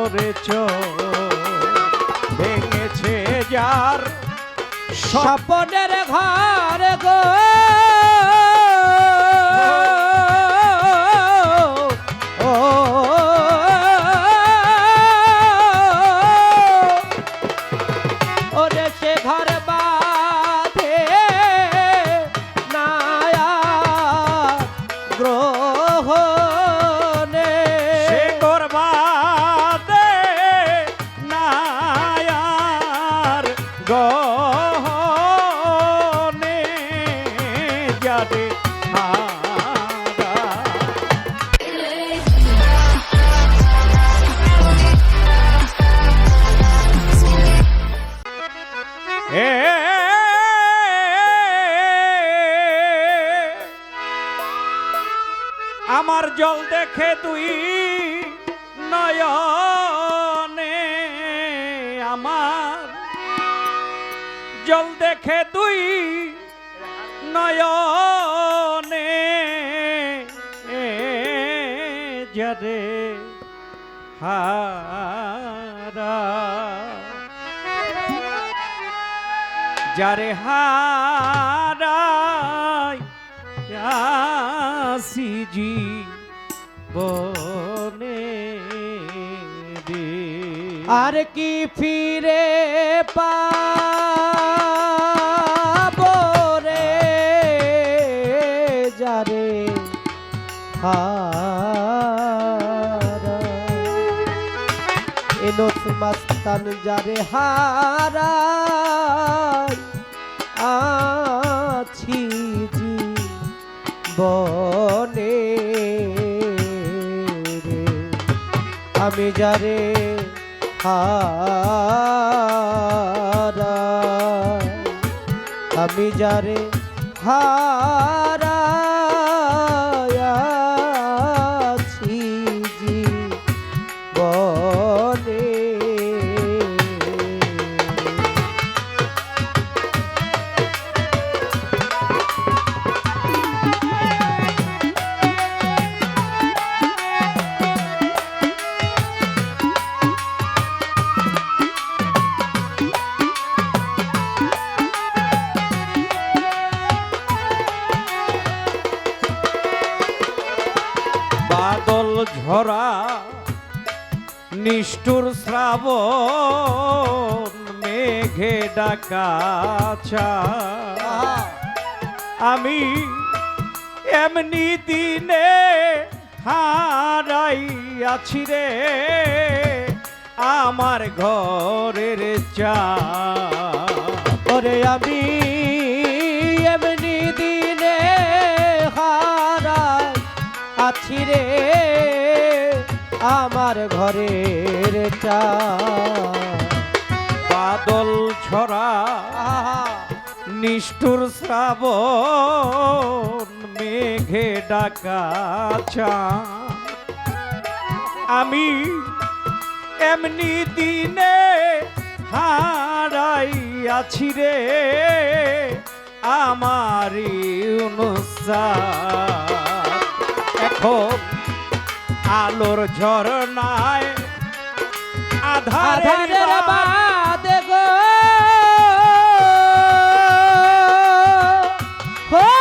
করেছ ভেঙেছে যার স্বপনের ঘর গো। আমার জল দেখে তুই নয়নে আমার। জল দেখে তুই নয়নে যারে হারা। যারে হারাই আসি জীবনে রে। আর কি ফিরে রে যারে হারা মাস্তান যারে হারা আছি জীবনে রে। আমি যারে হারা আমি যারে হারায়াছি ডাকাছা আমি এমনি দিনে হারাই আছি রে। আমার ঘরের চা। ওরে আমি এমনি দিনে হারাই আছি রে। আমার ঘরের চা। নিষ্ঠুর শ্রাবণ মেঘে ডাকাছা আমি এমনি দিনে হারাই আছি রে আমারি এখন আলোর ঝরনায় আধারের বাদ বাদ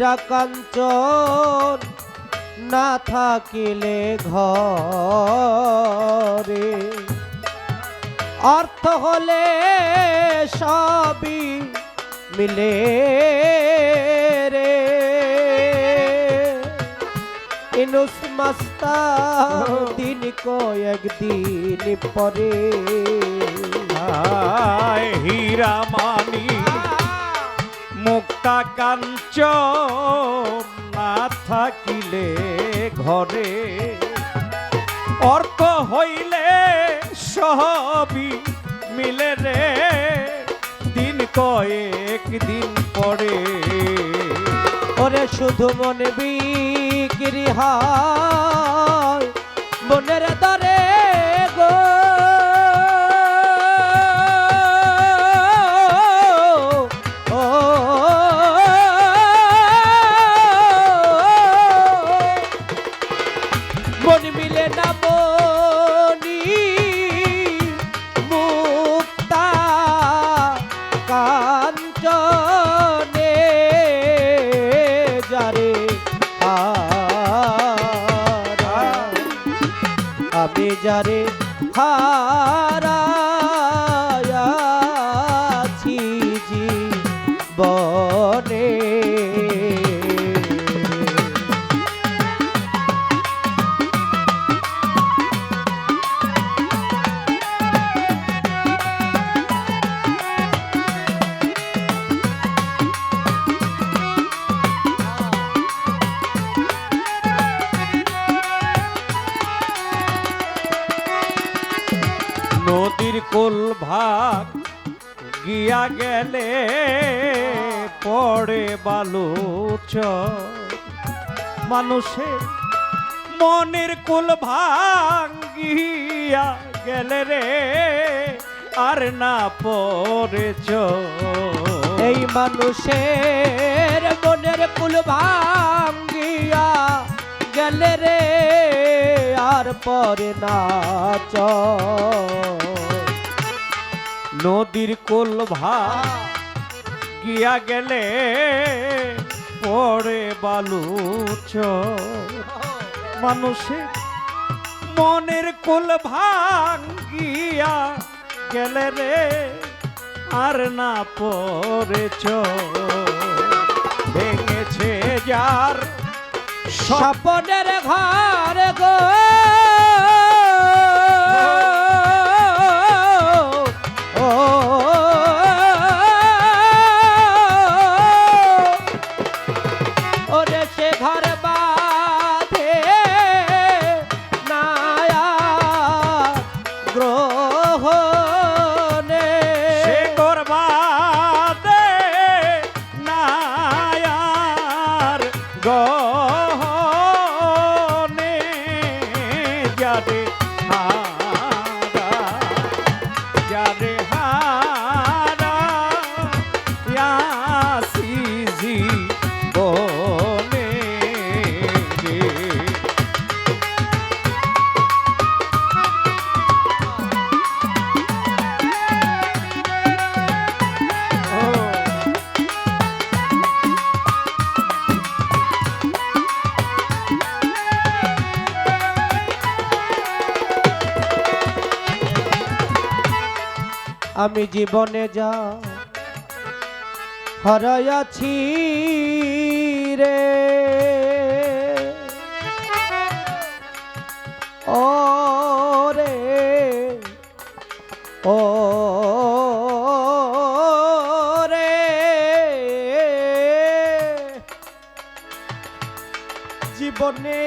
হীরা কাঞ্চন না থাকিলে ঘরে। অর্থ হলে সবই মিলে রে। ইনুস মাস্তা দিন কয়েক দিন পরে। হীরা মানি মুক্তা কাঞ্চ না থাকিলে ঘরে। অর্থ হইলে সবই মিলে রে, দিন কয়েক দিন পরে। ওরে শুধু মনে বিক্রি হয়, মনের দরে আমি যারে হারায়াছি বালুচ মানুষের মনের কুল ভাঙ্গিয়া গেলে রে আর না পড়েছ। এই মানুষের মনের কুল ভাঙ্গিয়া গেলে রে আর পরে নাচ নদীর কোল ভাগ গিয়া গেলে পড়ে বালুচ মানুষের মনের কুল ভাঙ্গিয়া গেলে রে, আর না পড়েছ ভেঙেছে যার স্বপনের ঘর গো। যারে আমি জীবনে যা হারাইয়াছি রে। ও রে ও রে জীবনে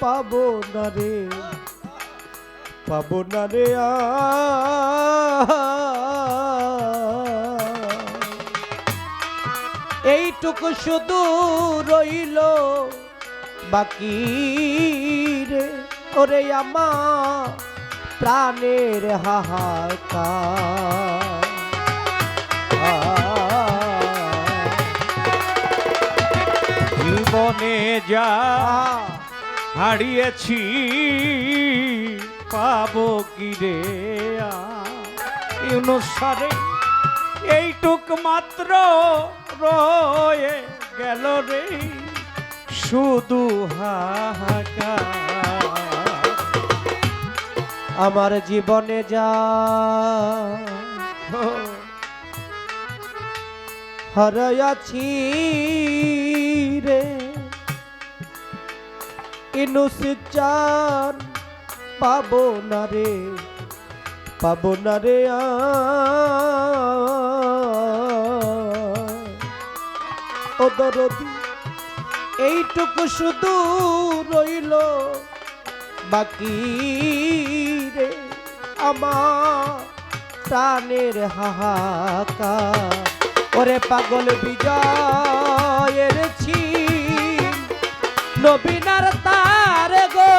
পাবো না রে। পাবো না রে এইটুকু শুধু রইল বাকি রে। ওরে আমার প্রাণের হাহাকার। জীবনে যা হারিয়েছি পাবো কি রে অনুসারে এইটুক মাত্র রয়ে গেল রে। শুধু হাহাকার। আমার জীবনে যা ও, হারাইয়াছি রে। ইনুস চান পাবো না রে, পাবো না রে আর। ও দরদি, এইটুকু শুধু রইল বাকি রে আমার প্রাণের হাহাকার ওরে পাগল বিজয়ের ছি নবীনার তার গো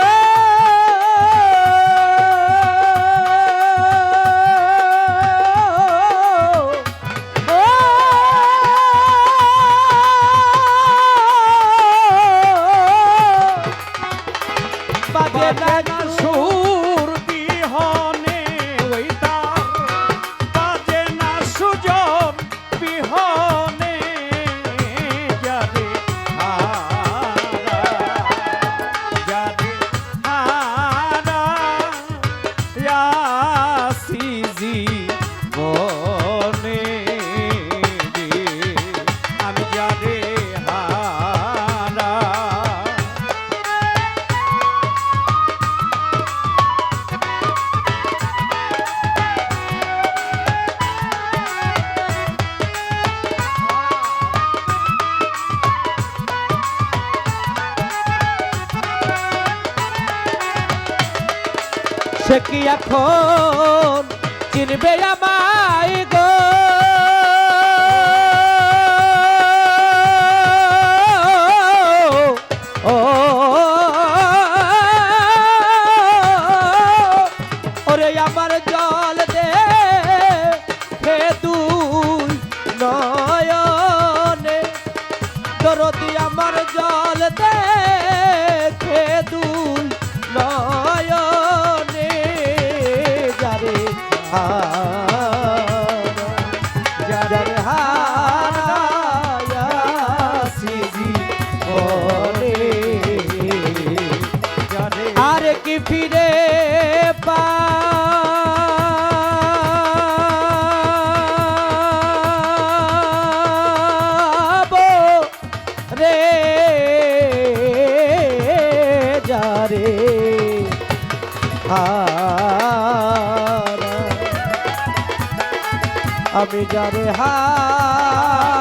সে কি এখন চিনবে আমায় আমি যারে হারা